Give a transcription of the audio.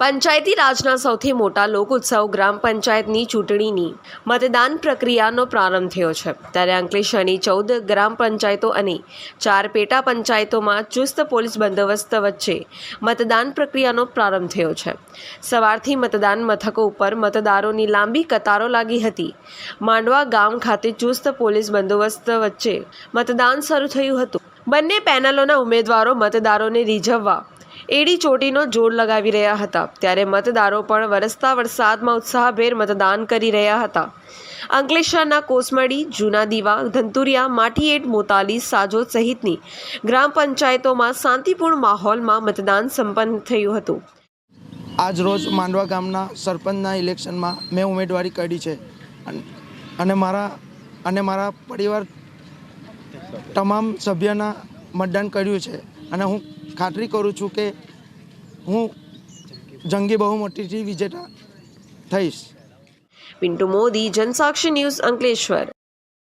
પંચાયતી રાજના સૌથી મોટા લોક ઉત્સવ ગ્રામ પંચાયતની ચૂંટણીની મતદાન પ્રક્રિયાનો પ્રારંભ થયો છે. ત્યારે અંકલેશ્વરની ચૌદ ગ્રામ પંચાયતો અને ચાર પેટા પંચાયતોમાં ચુસ્ત પોલીસ બંદોબસ્ત વચ્ચે મતદાન પ્રક્રિયાનો પ્રારંભ થયો છે. સવારથી મતદાન મથકો ઉપર મતદારોની લાંબી કતારો લાગી હતી. માંડવા ગામ ખાતે ચુસ્ત પોલીસ બંદોબસ્ત વચ્ચે મતદાન શરૂ થયું હતું. બંને પેનલોના ઉમેદવારો મતદારોને રીઝવવા એડી ચોટીનો જોર લગાવી રહ્યા હતા. ત્યારે મતદારો પણ વરસતા વરસાદમાં ઉત્સાહભેર મતદાન કરી રહ્યા હતા. અંકલેશ્વરના કોસમડી જૂના દીવા ધંતુરિયા, માટીએટ, મોતાલી, સાજોદ સહિતની ગ્રામ પંચાયતોમાં શાંતિપૂર્ણ માહોલમાં મતદાન સંપન્ન થયું હતું. આજ રોજ માંડવા ગામના સરપંચના ઇલેક્શનમાં મેં ઉમેદવારી કરી છે. અને મારા અને મારા પરિવાર તમામ સભ્યના મતદાન કર્યું છે. અને હું ખાતરી કરું છું કે હું જંગી બહુમતીથી વિજેતા થઈશ. પિન્ટુ મોદી જનસાક્ષી ન્યૂઝ અંકલેશ્વર.